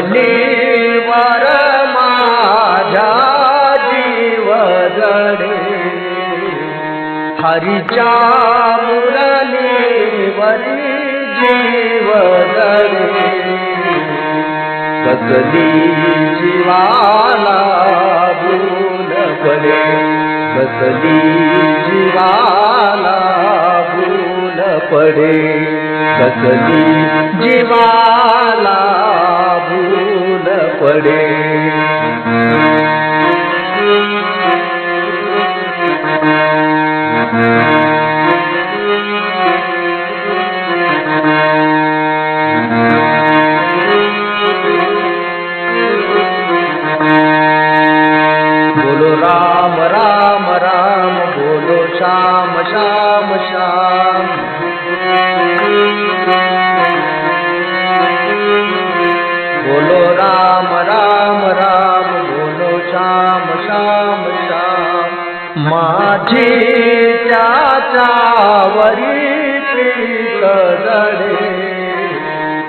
मुरलीवर माझ्या जीव जडे हरीच्या मुरलीवरी जीव जडे कसली जीवाला भूल पडे कसली जीवाला भूल पडे कसली जीवाला भूल पडे. बोलो राम राम राम बोलो श्याम श्याम श्याम. राम बोलो श्याम श्याम श्याम। माझी त्याच्यावरी प्रीत जडे।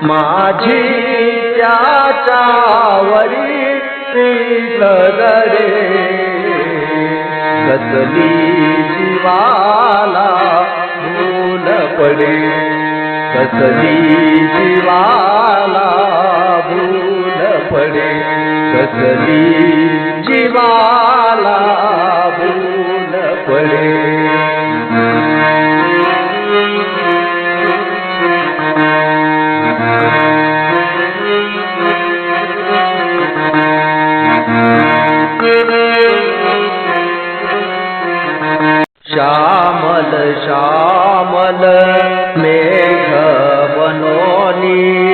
माझी त्याच्यावरी प्रीत जडे। कसली जीवाला भूल पडे। कसली जीवाला भूल पडे कसली जीवाला भूल पडे. श्यामल श्यामल मेघ बनोनी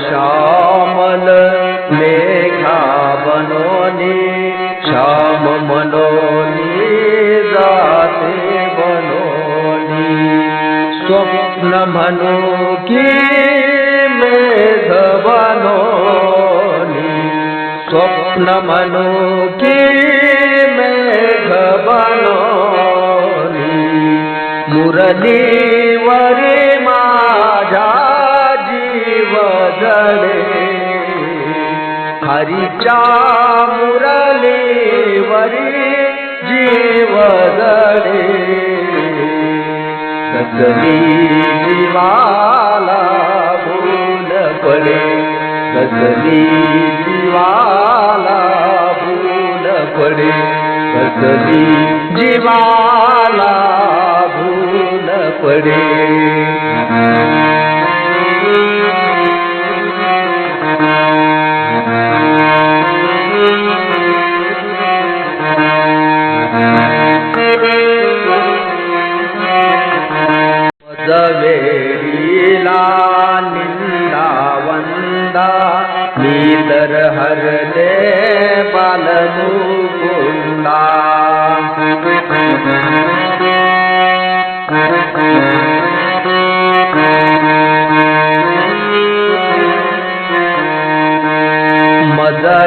श्यामल लेखा बनोनी श्याम मनोनी जाते बनोनी। स्वप्न मनो की मेध बनोनी। स्वप्न मनो की मेघ बनोनी। मुरलीवरी माझ्या जडे हरीच्या मुरलीवरी जीव जडे. कसली जीवाला भूल पडे कसली जीवाला भूल पडे कसली जीवाला भूल पडे. ವೇರಿಲಾ ನಿಂದ ನೀದರ ಹರದೆ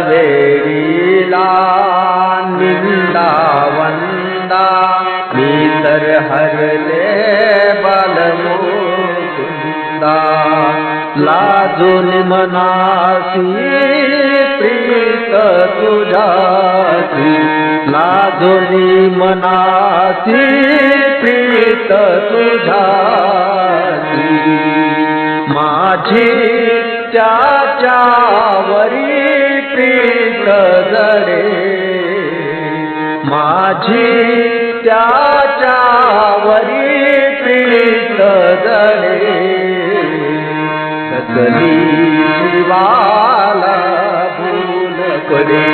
वेला निर्हले बलमोन्ता लुनि मनासि प्रीत तु नानी मनासि प्रीत तु मा चाचाव प्रीत माझी त्याच्यावरी प्रीत जडे कसली जीवाला भूल पडे.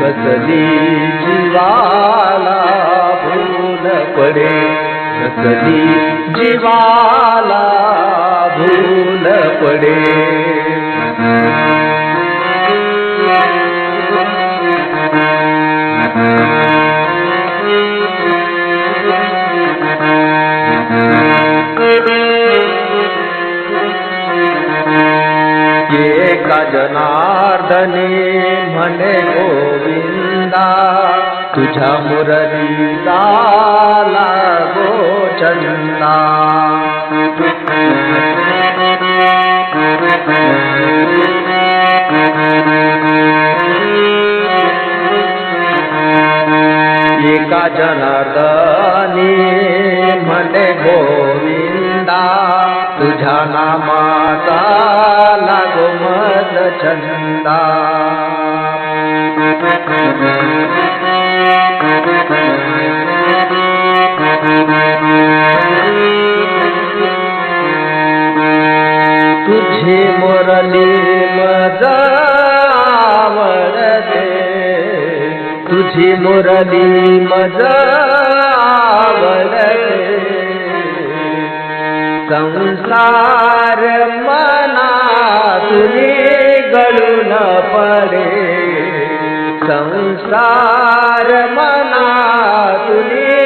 कसली जीवाला भूल पडे. कसली जीवाला भूल पडे. जनार्दने म्हणे गोविंदा तुझ्या मुरलीला लागो चंदा. एका जनार्दनी? म्हणे गोविंदा तुझ्या नामाचा लागो मद चंदा तुझी मुरली मजा तुझी मुरली मज आवडते संसार मना तुझी गळून पडे संसार मना तुझी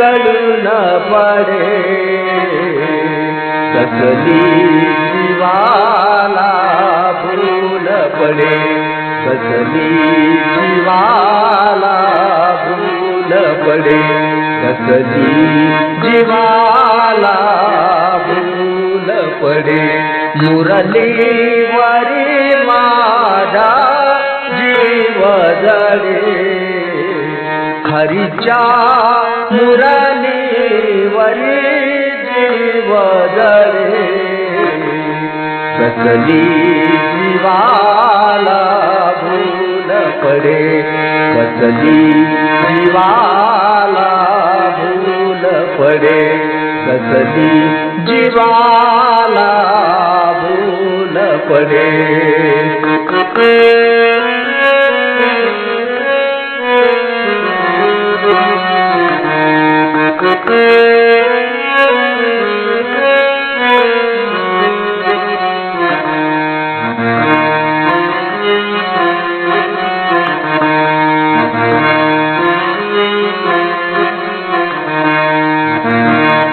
गळून पडे कसली जीवाला भूल पडे। कसली जीवाला भूल पडे. कसली जीवाला भूल पडे. मुरली वरी माझा जीव जडे. हरीच्या मुरलीवरी जीव जडे. कसली जीवाला भूल पडे कसली जीवाला भूल पडे कसली जीवाला भूल पडे